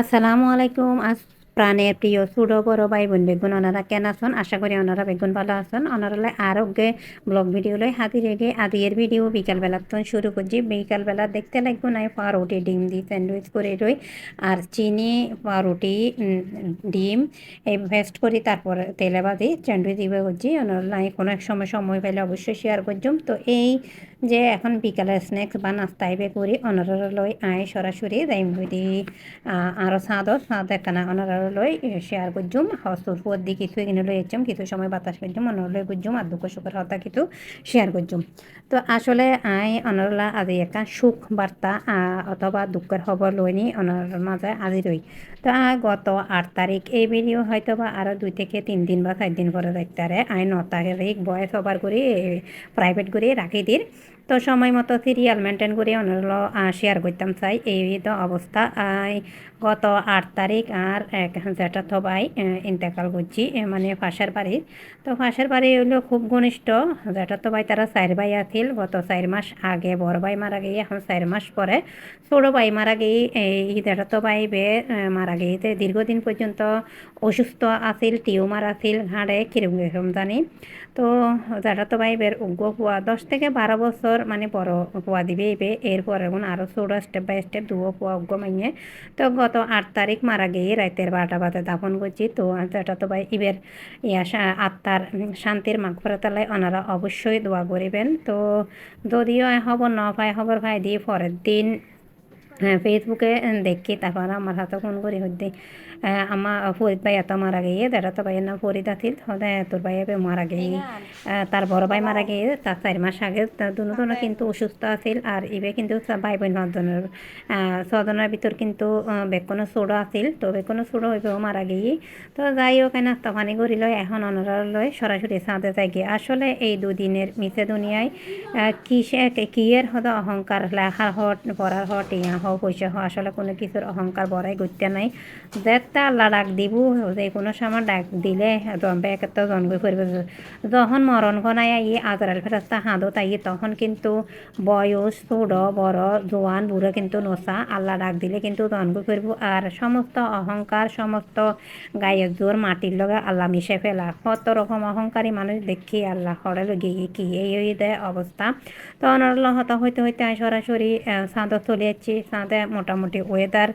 আসসালামু আলাইকুম। আজ প্রাণের প্রিয় ছোটো বড় ভাই বোন বেগুন ওনারা কেন আছেন? আশা করি ওনারা বেগুন ভালো আছেন। ওনারা আরোগ্যে ব্লগ ভিডিও লই হাতি রেগে আদিয়ের ভিডিও বিকালবেলা তো শুরু করছি। বিকালবেলা দেখতে লাগবো নাই পাউরুটি ডিম দি স্যান্ডউইচ করে রই। আর চিনি, পাউরুটি ডিম, এই ভেস্ট করি, তারপর তেলে বাদি স্যান্ডউইচ দিবে করছি। ওনারা কোনো এক সময় সময় পেলে অবশ্যই শেয়ার করছুম। তো এই যে এখন বিকালের স্ন্যাক্স বা নাস্তা আইবে করি অনারা লই আয় সরাসরি যাইম দি আরও সাদর সাদ একখানা লই শেয়ার করছুম হস্তুর ফুয়ার দি কিছু এখানে লই এসছুম কিছু সময় বাতাস করছুম অনারা লই করছুম আর দুঃখ সুখের হতা কিছু শেয়ার করছুম তো আসলে আই অনারলা আজি একটা সুখ বার্তা অথবা দুঃখের খবর লইনি অনার মাঝে আজি রই। তো গত আট তারিখ এই ভিডিও হয়তো বা আরও দুই থেকে তিন দিন বা চার দিন পরে দেখতে আই ন তারিখ বয়স হবার করে প্রাইভেট করে, রাখি দির। তো সময় মতো সিরিয়াল মেনটেন করে অন্য শেয়ার করতাম চাই। এই তো অবস্থা। গত আট তারিখ আর এক যেটা থবাই ইন্তেকাল করছি মানে ফাঁসের বাড়ির তো ফাঁসের বাড়ি হইল খুব ঘনিষ্ঠ, যেটা তো ভাই তারা চার ভাই আছিল। গত চার মাস আগে বড় ভাই মারা গিয়ে, এখন চার মাস পরে ছোটো ভাই মারা গিয়ে, এই যেটা তো ভাই বে মারা গিয়েতে দীর্ঘদিন পর্যন্ত অসুস্থ আছিল, টিউমার আছিল ঘাড়ে কিরম জানি। তো যেটা তো ভাই বের উগ্র পোয়া দশ থেকে বারো বছর মানে বড় পোয়া দিবে, এবে এরপর এখন আরও ছোটো স্টেপ বাই স্টেপ দুও পোয়া উগ্র মাইয়ে। তো গত আট তারিখ মারা গিয়ে রাতের বারোটা বাজে দাফন করছি। তো এটা তো ভাই ইবের ইয়া আত্মার শান্তির মাঘ ফেরতালায় ওনারা অবশ্যই দোয়া করিবেন। তো যদিও হব ন ভাই হবর ভাই দিয়ে পরের দিন ফেসবুকে দেখি তারপর আমার হাতে ফোন করি হইতে আমার ফরিদ ভাই এত মারা গিয়ে দেড় তো ভাইয়ের নাম ফরিদ আছিল তোর ভাই মারা গিয়ে তার বড় ভাই মারা গিয়ে তার চার মাস আগে দুজনে কিন্তু অসুস্থ আছিল আর ইবে কিন্তু ভাই বোন পাঁচজনের ছজনের ভিতর কিন্তু বেকনো চোড়ো আছিল তো বেকনো চোড়ো হইবেও মারা গিয়ে তো যাই হোক নাস্তা পানি করি লয় এখন অনারা লয় সরাসরি চাঁদে যাই গিয়ে আসলে এই দুদিনের মিছে দুনিয়ায় কিসে কিয়ের হতো অহংকার লেখার হট পড়ার হট ইয়া হও, পয়সা হও, আসলে কোনো কিছুর অহংকার বড়াই করতে নাই। যেটা আল্লাহ ডাক দিব, যে কোনো সময় ডাক দিলে ব্যাগ একটা জন্ম করবে যখন মরণ গনায় আই আজরাল ফেরাস্তা হাঁদো তাই তখন কিন্তু বয়স, ছোট, বড়, জোয়ান, বুড়ো কিন্তু নসা আল্লাহ ডাক দিলে কিন্তু জন্ম করব আর সমস্ত অহংকার, সমস্ত গায়ের জোর মাটির লগে আল্লাহ মিশে ফেলা। কত রকম অহংকারী মানুষ দেখি আল্লাহ হরে লগে কি এই দেয় অবস্থা। তো অনর্ল হত হইতে হইতে সরাসরি চাঁদত চলে যাচ্ছি। চাঁদে মোটামুটি ওয়েদার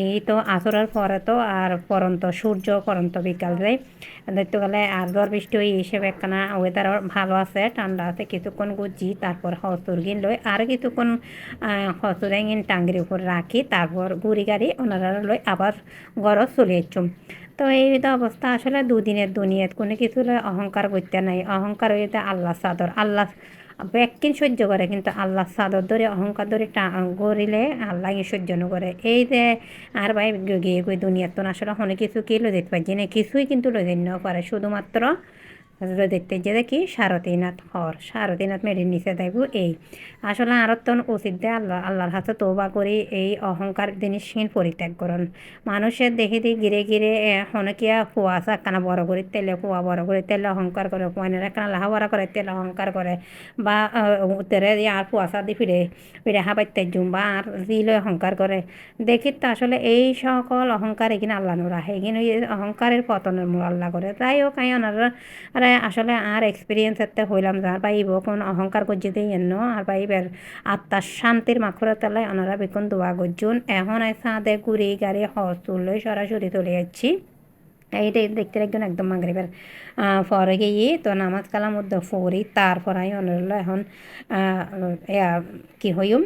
এই তো আসরের পরে তো আর পরন্ত সূর্য, পরন্ত বিকাল যায় দেখতে গেলে আর জ্বর বৃষ্টি ওই হিসেবে একখানা ওয়েদার ভালো আছে, ঠান্ডা আছে। কিছুক্ষণ গুজি, তারপর হসুর গিন লই আর কিছুক্ষণ হসুর গিন টাঙ্গির উপর রাখি, তারপর গুড়ি গাড়ি ওনারা লই আবার ঘর চলে যাচ্ছুম তো এই অবস্থা, আসলে দুদিনের দুনিয়াত কোনো কিছু অহংকার করতে নাই। অহংকার হইতে আল্লাহ চাদর, আল্লাহ ব্যাকিন সহ্য করে, কিন্তু আল্লাহ সাদর ধরে, অহংকার ধরে গড়িলে আল্লাহ সহ্য ন করে। এই যে আর ভাই গিয়ে গিয়ে দুনিয়ার তো আসলে অনেক কিছু কি লো দেখতে পাচ্ছি না কিছুই কিন্তু লো করে শুধুমাত্র দেখতে যে দেখি সারথীনাথ হর। সারথীনাথ মেডির নিচে দেখব এই। আসলে আরও তো উচিত দেয় আল্লাহ আল্লাহর হাতে তোবা করি, এই অহংকার জিনিসহীন পরিত্যাগ করুন। মানুষের দেখে দিয়ে গিরে গিরে হনকিয়া ফুয়াশা একখানা বড় করে তেলে ফুয়া বড় করে তেলে অহংকার করে ফুয়ানের একখানা লাহা বড় করে তেলে অহংকার করে, বা তেরে আর ফুয়াশা দিয়ে ফিরে ফিরে হাবাইতে জুম, বা আর দিলে অহংকার করে। দেখি তো আসলে এই সকল অহংকার এখানে আল্লাহ নোরা এখানে অহংকারের পতনের মূল আল্লাহ করে। তাই হোক, আই, ওনারা আসলে আর এক্সপিরিয়েন্স এতে হইলাম যে, আর ভাই কোন অহংকার করছে দিয়ে এন্য আর পাইবের আত্মার শান্তির মাখুরা তালায় ওনারা বেকুন দোয়া করছুন এখন এসে সাঁদে গুড়ি গাড়ি হস তুললে সরাসরি চলে যাচ্ছি। এইটাই দেখতে একজন একদম মাগরিবের পরে গিয়ে তো নামাজ কালাম মধ্যে ফরি তারপর আমি অনুরোধ এখন কি হইম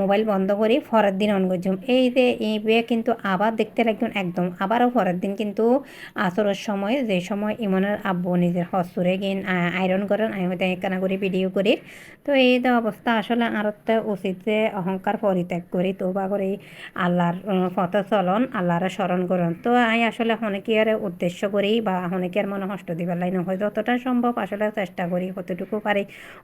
মোবাইল বন্ধ করি পরের দিন অন করছুম। এই যে, এই কিন্তু আবার দেখতে লাগবেন একদম আবারও পরের দিন কিন্তু আসরের সময়, যে সময় ইমনের আব্বু নিজের হসুরে গিন আয়রন করেন আমি হয়তো একখানা করে ভিডিও করি। তো এই তো অবস্থা আসলে আরতে উচিত যে অহংকার পরিত্যাগ করি তো বা করি, আল্লাহর পথ চলন, আল্লাহর স্মরণ করুন। তো আমি আসলে অনেকের উদ্দেশ্য করেই বা অনেকের মনে হষ্ট দিবার লাইন হয়। যতটা সম্ভব আসলে চেষ্টা করি, কতটুকু পারি,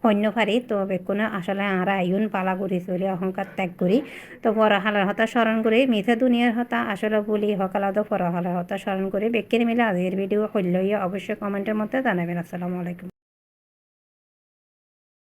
অন্য পারি। তো বেকুনা আসলে আরা আইন পালা করি চলি অহংকার ত্যাগ করি। তো পরহালের হতা স্মরণ করি মিথে দুনিয়ার হতা আসলে বলি হকালাদ পরহালের হতা স্মরণ করি। বেকের মিলে আজকের ভিডিও হইল অবশ্যই কমেন্টের মধ্যে জানাবেন। আসসালামু আলাইকুম।